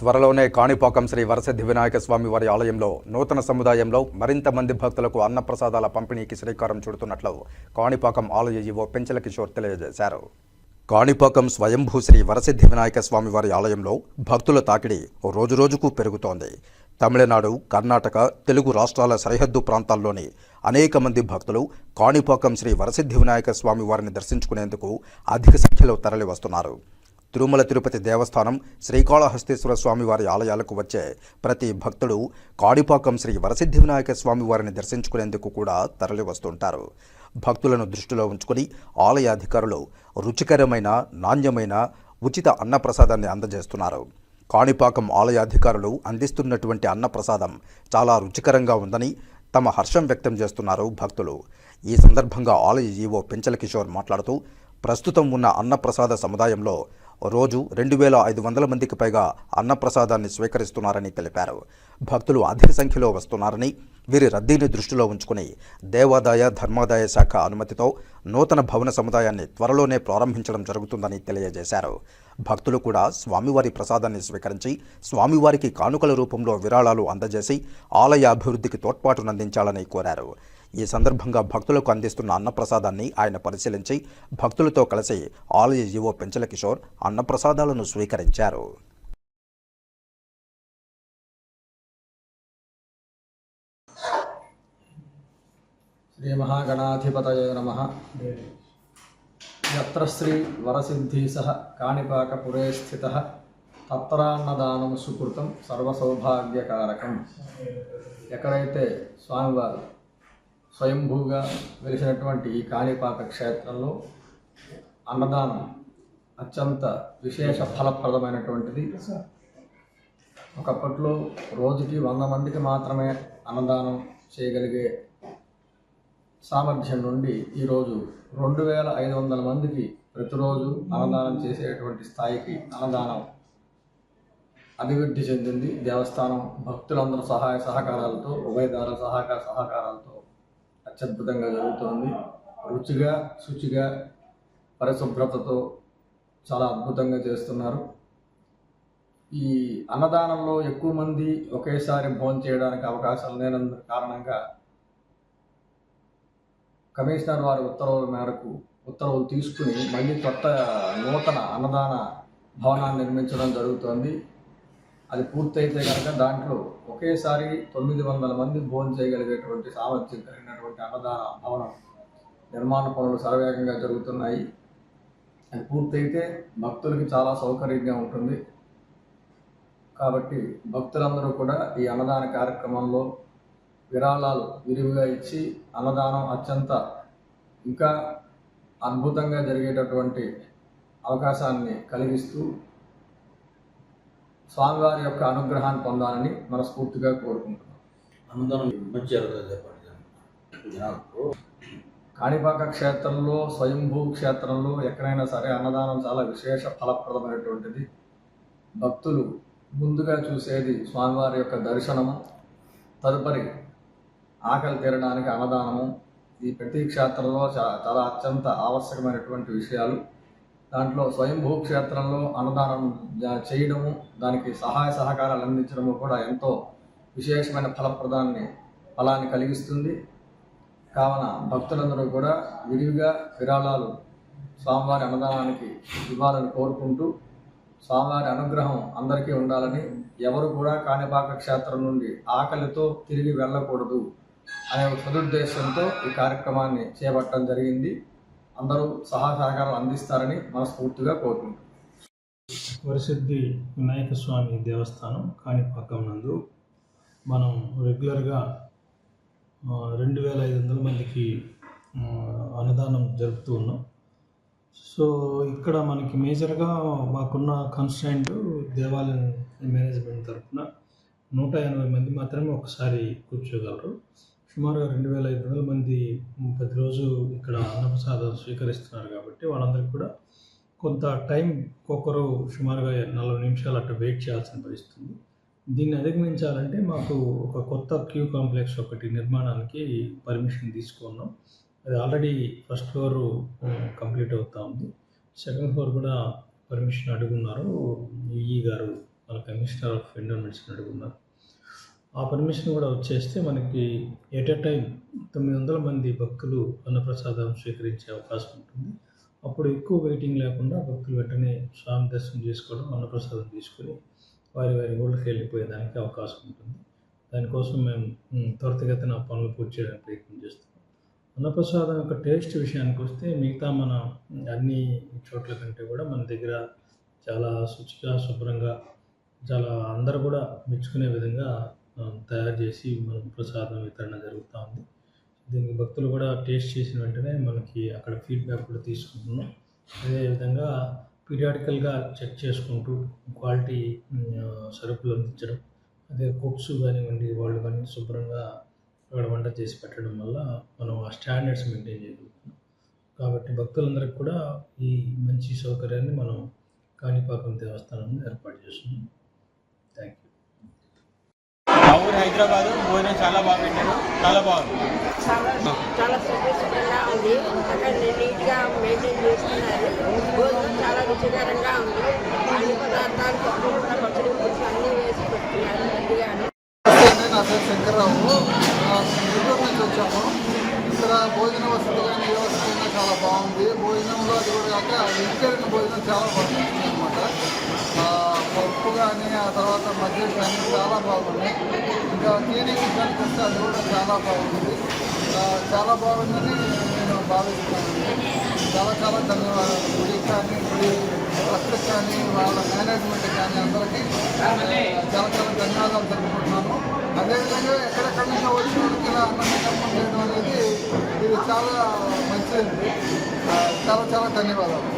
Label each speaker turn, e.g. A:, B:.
A: త్వరలోనే కాణిపాకం శ్రీ వరసిద్ధి వినాయక స్వామి వారి ఆలయంలో నూతన సముదాయంలో మరింత మంది భక్తులకు అన్నప్రసాదాల పంపిణీకి శ్రీకారం చుడుతున్నట్లు కాణిపాకం ఆలయ ఈవో పెంచల కిషోర్ తెలియజేశారు. కాణిపాకం స్వయంభూ శ్రీ వరసిద్ధి వినాయక స్వామి వారి ఆలయంలో భక్తుల తాకిడి రోజురోజుకు పెరుగుతోంది. తమిళనాడు కర్ణాటక తెలుగు రాష్ట్రాల సరిహద్దు ప్రాంతాల్లోని అనేక మంది భక్తులు కాణిపాకం శ్రీ వరసిద్ధి వినాయక స్వామి వారిని దర్శించుకునేందుకు అధిక సంఖ్యలో తరలి వస్తున్నారు తిరుమల తిరుపతి దేవస్థానం శ్రీకాళహస్తీశ్వర స్వామి వారి ఆలయాలకు వచ్చే ప్రతి భక్తుడు కాణిపాకం శ్రీ వరసిద్ధి వినాయక స్వామి వారిని దర్శించుకునేందుకు కూడా తరలి వస్తుంటారు భక్తులను దృష్టిలో ఉంచుకొని ఆలయ అధికారులు రుచికరమైన నాణ్యమైన ఉచిత అన్నప్రసాదాన్ని అందజేస్తున్నారు. కాణిపాకం ఆలయ అధికారులు అందిస్తున్నటువంటి అన్నప్రసాదం చాలా రుచికరంగా ఉందని తమ హర్షం వ్యక్తం చేస్తున్నారు భక్తులు. ఈ సందర్భంగా ఆలయ ఈవో పెంచల కిషోర్ మాట్లాడుతూ ప్రస్తుతం ఉన్న అన్నప్రసాద సముదాయంలో రోజు రెండు వేల ఐదు వందల మందికి పైగా అన్నప్రసాదాన్ని స్వీకరిస్తున్నారని తెలిపారు. భక్తులు అధిక సంఖ్యలో వస్తున్నారని వీరి రద్దీని దృష్టిలో ఉంచుకుని దేవాదాయ ధర్మాదాయ శాఖ అనుమతితో నూతన భవన సముదాయాన్ని త్వరలోనే ప్రారంభించడం జరుగుతుందని తెలియజేశారు. భక్తులు కూడా స్వామివారి ప్రసాదాన్ని స్వీకరించి స్వామివారికి కానుకల రూపంలో విరాళాలు అందజేసి ఆలయ అభివృద్ధికి తోడ్పాటునందించాలని కోరారు. ఈ సందర్భంగా భక్తులకు అందిస్తున్న అన్నప్రసాదాన్ని ఆయన పరిశీలించి భక్తులతో కలిసి ఆలయ జీవో పెంచల కిషోర్ అన్నప్రసాదాలను స్వీకరించారు.
B: శ్రీమహాగణాధిపతయ నమ. యత్ర శ్రీ వరసిద్ధీశ కాణిపాకపురే స్థిత. తత్రాన్నదానం సుకృతం సర్వసౌభాగ్యకారకం. ఎక్కడైతే స్వామివారు స్వయంభూగా వెలిసినటువంటి ఈ కాణిపాక క్షేత్రంలో అన్నదానం అత్యంత విశేష ఫలప్రదమైనటువంటిది. ఒకప్పట్లో రోజుకి వంద మందికి మాత్రమే అన్నదానం చేయగలిగే సామర్థ్యం నుండి ఈరోజు రెండు వేల ఐదు వందల మందికి ప్రతిరోజు అన్నదానం చేసేటువంటి స్థాయికి అన్నదానం అభివృద్ధి చెందింది. దేవస్థానం భక్తులందరూ సహాయ సహకారాలతో ఉభయదారుల సహకార సహకారాలతో అత్యద్భుతంగా జరుగుతోంది. రుచిగా శుచిగా పరిశుభ్రతతో చాలా అద్భుతంగా చేస్తున్నారు. ఈ అన్నదానంలో ఎక్కువ మంది ఒకేసారి భోజనం చేయడానికి అవకాశం లేనందు కారణంగా కమిషనర్ వారి ఉత్తర్వుల మేరకు ఉత్తర్వులు తీసుకుని మళ్ళీ కొత్త నూతన అన్నదాన భవనాన్ని నిర్మించడం జరుగుతోంది. అది పూర్తయితే కనుక దాంట్లో ఒకేసారి తొమ్మిది వందల మంది భోజనం చేయగలిగేటువంటి సామర్థ్యం కలిగినటువంటి అన్నదాన భవనం నిర్మాణ పనులు సర్వేగంగా జరుగుతున్నాయి. అది పూర్తయితే భక్తులకి చాలా సౌకర్యంగా ఉంటుంది. కాబట్టి భక్తులందరూ కూడా ఈ అన్నదాన కార్యక్రమంలో విరాళాలు విరివిగా ఇచ్చి అన్నదానం అత్యంత ఇంకా అద్భుతంగా జరిగేటటువంటి అవకాశాన్ని కలిగిస్తూ స్వామివారి యొక్క అనుగ్రహాన్ని పొందాలని మనస్ఫూర్తిగా కోరుకుంటున్నాం.
C: మంచి చెప్పండి
B: కాణిపాక క్షేత్రంలో స్వయంభూ క్షేత్రంలో ఎక్కడైనా సరే అన్నదానం చాలా విశేష ఫలప్రదమైనటువంటిది. భక్తులు ముందుగా చూసేది స్వామివారి యొక్క దర్శనము తదుపరి ఆకలి తీరడానికి అన్నదానము. ఈ ప్రతి క్షేత్రంలో చాలా అత్యంత ఆవశ్యకమైనటువంటి విషయాలు. దాంట్లో స్వయంభూ క్షేత్రంలో అన్నదానం చేయడము దానికి సహాయ సహకారాలు అందించడము కూడా ఎంతో విశేషమైన ఫలప్రదాన్ని ఫలాన్ని కలిగిస్తుంది. కావున భక్తులందరూ కూడా విరివిగా విరాళాలు స్వామివారి అన్నదానానికి ఇవ్వాలని కోరుకుంటూ స్వామివారి అనుగ్రహం అందరికీ ఉండాలని ఎవరు కూడా కాణిపాక క్షేత్రం నుండి ఆకలితో తిరిగి వెళ్ళకూడదు అనే సదుద్దేశంతో ఈ కార్యక్రమాన్ని చేపట్టడం జరిగింది. అందరూ సహాయ సహకారం అందిస్తారని మనస్ఫూర్తిగా కోరుకుంటున్నాం.
D: వరసిద్ధి వినాయక స్వామి దేవస్థానం కాణిపాకం నందు మనం రెగ్యులర్గా రెండు వేల ఐదు వందల మందికి అన్నదానం జరుపుతూ ఉన్నాం. సో ఇక్కడ మనకి మేజర్గా మాకున్న కన్స్టెంట్ దేవాలయం మేనేజ్మెంట్ తరఫున నూట ఎనభై మంది మాత్రమే ఒకసారి కూర్చోగలరు. సుమారుగా రెండు వేల ఐదు వందల మంది ప్రతిరోజు ఇక్కడ అన్నప్రసాదం స్వీకరిస్తున్నారు కాబట్టి వాళ్ళందరికీ కూడా కొంత టైం ఒక్కొక్కరు సుమారుగా నలభై నిమిషాలు అట్లా వెయిట్ చేయాల్సిన పరిస్థితుంది. దీన్ని అధిగమించాలంటే మాకు ఒక కొత్త క్యూ కాంప్లెక్స్ ఒకటి నిర్మాణానికి పర్మిషన్ తీసుకున్నాం. అది ఆల్రెడీ ఫస్ట్ ఫ్లోర్ కంప్లీట్ అవుతా ఉంది. సెకండ్ ఫ్లోర్ కూడా పర్మిషన్ అడుగున్నారు. ఈఈ గారు మన కమిషనర్ ఆఫ్ ఎండోమెంట్స్ అడుగున్నారు. ఆ పర్మిషన్ కూడా వచ్చేస్తే మనకి ఎట్ ఎ టైం తొమ్మిది వందల మంది భక్తులు అన్నప్రసాదం స్వీకరించే అవకాశం ఉంటుంది. అప్పుడు ఎక్కువ వెయిటింగ్ లేకుండా భక్తులు వెంటనే స్వామి దర్శనం చేసుకోవడం అన్నప్రసాదం తీసుకొని వారి వారి ఊళ్ళకి వెళ్ళిపోయేదానికి అవకాశం ఉంటుంది. దానికోసం మేము త్వరితగతిన పనులు పూర్తి చేయడానికి ప్రయత్నం చేస్తాం అన్నప్రసాదం యొక్క టేస్ట్ విషయానికి వస్తే మిగతా మన అన్ని చోట్ల కంటే కూడా మన దగ్గర చాలా శుచిగా శుభ్రంగా చాలా అందరు కూడా మెచ్చుకునే విధంగా తయారు చేసి మనం ప్రసాదం వితరణ జరుగుతూ ఉంది. దీనికి భక్తులు కూడా టేస్ట్ చేసిన వెంటనే మనకి అక్కడ ఫీడ్బ్యాక్ కూడా తీసుకుంటున్నాం. అదేవిధంగా పీరియాడికల్గా చెక్ చేసుకుంటూ క్వాలిటీ సరుకులు అందించడం అదే కుక్స్ కానివ్వండి వాళ్ళు కానీ శుభ్రంగా అక్కడ వంట చేసి పెట్టడం వల్ల మనం ఆ స్టాండర్డ్స్ మెయింటైన్ చేయగలుగుతున్నాం. కాబట్టి భక్తులందరికీ కూడా ఈ మంచి సౌకర్యాన్ని మనం కాణిపాకం దేవస్థానంలో ఏర్పాటు చేస్తున్నాం. థ్యాంక్ యూ
E: ఊరు హైదరాబాద్ భోజనం చాలా బాగా పెట్టారు. చాలా బాగుంది.
F: చాలా ఉంది. అక్కడ నీట్గా మెయింటైన్ చేస్తున్నారు. భోజనం చాలా రుచికరంగా ఉంది. అన్ని పదార్థాలు తప్పకుండా పచ్చడి పులుసు అన్నీ వేసి పెడుతున్నారు మంచిగానే
G: నమస్తే నా పేరు శంకర్రావు. గుంటూరు నుంచి వచ్చాము. ఇక్కడ భోజన వసతి కానీ ఏ వసతి కానీ చాలా బాగుంది. భోజనంలో అది కూడా కాక వెజిటేరియన్ భోజనం చాలా బాగుంది అనమాట పప్పు కానీ ఆ తర్వాత మధ్య కానీ చాలా బాగుంది ఇంకా క్లీనింగ్ విషయానికి వస్తే అది కూడా చాలా బాగుంది చాలా బాగుందని నేను భావిస్తున్నాను. చాలా చాలా ధన్యవాదాలు. గుడి కానీ గుడి ట్రస్ట్ కానీ వాళ్ళ మేనేజ్మెంట్ కానీ అందరికీ చాలా చాలా ధన్యవాదాలు తెలుపుకుంటున్నాను. అదేవిధంగా ఎక్కడెక్కడి నుంచో వచ్చిన వాళ్ళకి ఇలా అన్నం కర్మం చేయడం అనేది ఇది చాలా మంచిది. చాలా చాలా ధన్యవాదాలు.